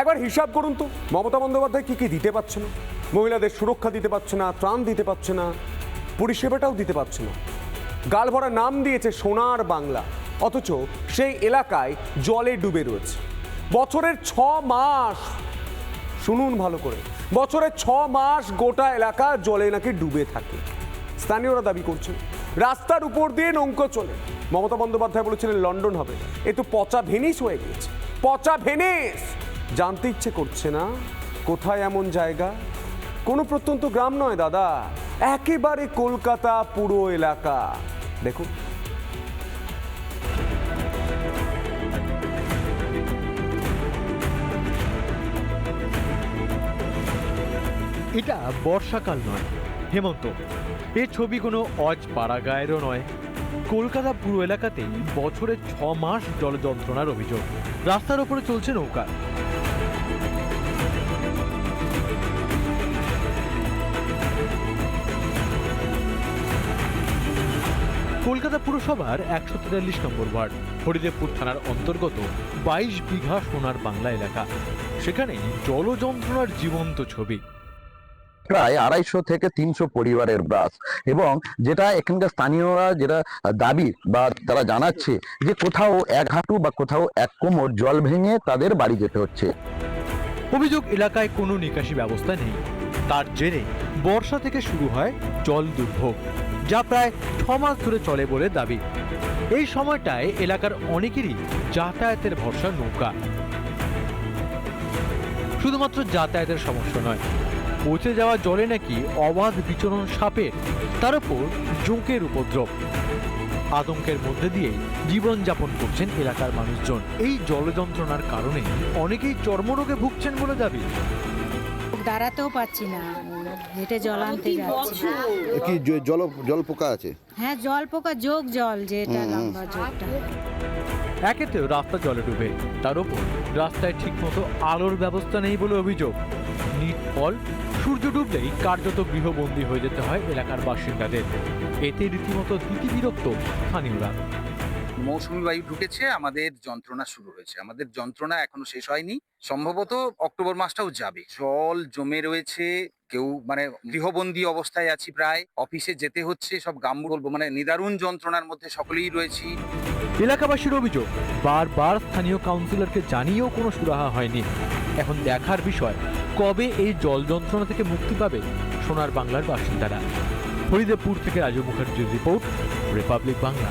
একবার হিসাব করুন তো, মমতা বন্দ্যোপাধ্যায় কী কী দিতে পারছে না? মহিলাদের সুরক্ষা দিতে পারছে না, ত্রাণ দিতে পারছে না, পরিষেবাটাও দিতে পারছে না। গাল ভরা নাম দিয়েছে সোনার বাংলা, অথচ সেই এলাকায় জলে ডুবে রয়েছে। বছরের ছ মাস, শুনুন ভালো করে, বছরের ছ মাস গোটা এলাকা জলে নাকি ডুবে থাকে। স্থানীয়রা দাবি করছেন, রাস্তার উপর দিয়ে নৌকো চলে। মমতা বন্দ্যোপাধ্যায় বলেছিলেন, লন্ডন হবে। এ তো পচা ভেনিস হয়ে গেছে পচা ভেনিস! জানতে ইচ্ছে করছে না, কোথায় এমন জায়গা? কোনো প্রত্যন্ত গ্রাম নয় দাদা, একেবারে কলকাতা পুরো এলাকা। দেখুন। এটা বর্ষাকাল নয়, হেমন্ত। এ ছবি কোনো অজ পাড়াগায়েরও নয়। কলকাতা পুরো এলাকাতেই বছরে ছ মাস জল যন্ত্রণার অভিযোগ। রাস্তার ওপরে চলছে নৌকা। কলকাতা পুরসভার একশো তেতাল্লিশ নম্বর ওয়ার্ড হরিদেবপুর থানার অন্তর্গত বাইশ বিঘা সোনার বাংলা এলাকা। সেখানে জল যন্ত্রণার জীবন্ত ছবি। প্রায় আড়াইশো থেকে তিনশো পরিবারের ব্রাশ এবং যেটা এখানকার স্থানীয়রা যেটা দাবি বা তারা জানাচ্ছে যে কোথাও এক হাঁটু বা কোথাও এক কোমর জল ভেঙে তাদের বাড়ি যেতে হচ্ছে। অভিযোগ এলাকায় কোনো নিকাশি ব্যবস্থা নেই। তার জেরে বর্ষা থেকে শুরু হয় জল দুর্ভোগ। যা প্রায় ছ মাস ধরে চলে বলে দাবি। এই সময়টায় এলাকার অনেকেরই যাতায়াতের ভরসা নৌকা। শুধুমাত্র যাতায়াতের সমস্যা নয়, পচে যাওয়া জলে নাকি অবাধ বিচরণ সাপের, তার উপর জোঁকের উপদ্রব। আতঙ্কের মধ্যে দিয়েই জীবনযাপন করছেন এলাকার মানুষজন। এই জল যন্ত্রণার কারণে অনেকেই চর্মরোগে ভুগছেন বলে দাবি। দাঁড়াতেও পাচ্ছি না। হেঁটে জল আনতে যাচ্ছি। কি জল জল পোকা আছে? হ্যাঁ জল পোকা যোগ জল যেটা লম্বা যোগটা। একেতেও রাস্তা জলে ডুবে তার উপর রাস্তায় ঠিকমতো আলোর ব্যবস্থা নেই বলে অভিযোগ। নিট ফল সূর্য ডুবলেই কার্যত গৃহবন্দী হয়ে যেতে হয় এলাকার বাসিন্দাদের। এতে রীতিমতো দিতি বিরক্ত স্থানীয়রা। মৌসুমী বায়ু ঢুকেছে, আমাদের যন্ত্রণা শুরু হয়েছে। আমাদের যন্ত্রণা এখনও শেষ হয়নি। সম্ভবত অক্টোবর মাসটাও যাবে। জল জমে রয়েছে, কেউ মানে গৃহবন্দী অবস্থায় আছি প্রায়। অফিসে যেতে হচ্ছে, সব গাম্বু বলব মানে নিদারুণ যন্ত্রণার মধ্যে সকলেই রয়েছি। এলাকাবাসীর অভিযোগ, বারবার স্থানীয় কাউন্সিলরকে জানিয়েও কোনো সুরাহা হয়নি। এখন দেখার বিষয়, কবে এই জল যন্ত্রণা থেকে মুক্তি পাবে সোনার বাংলার বাসিন্দারা? হরিদেবপুর থেকে রাজু মুখার্জির রিপোর্ট, রিপাবলিক বাংলা।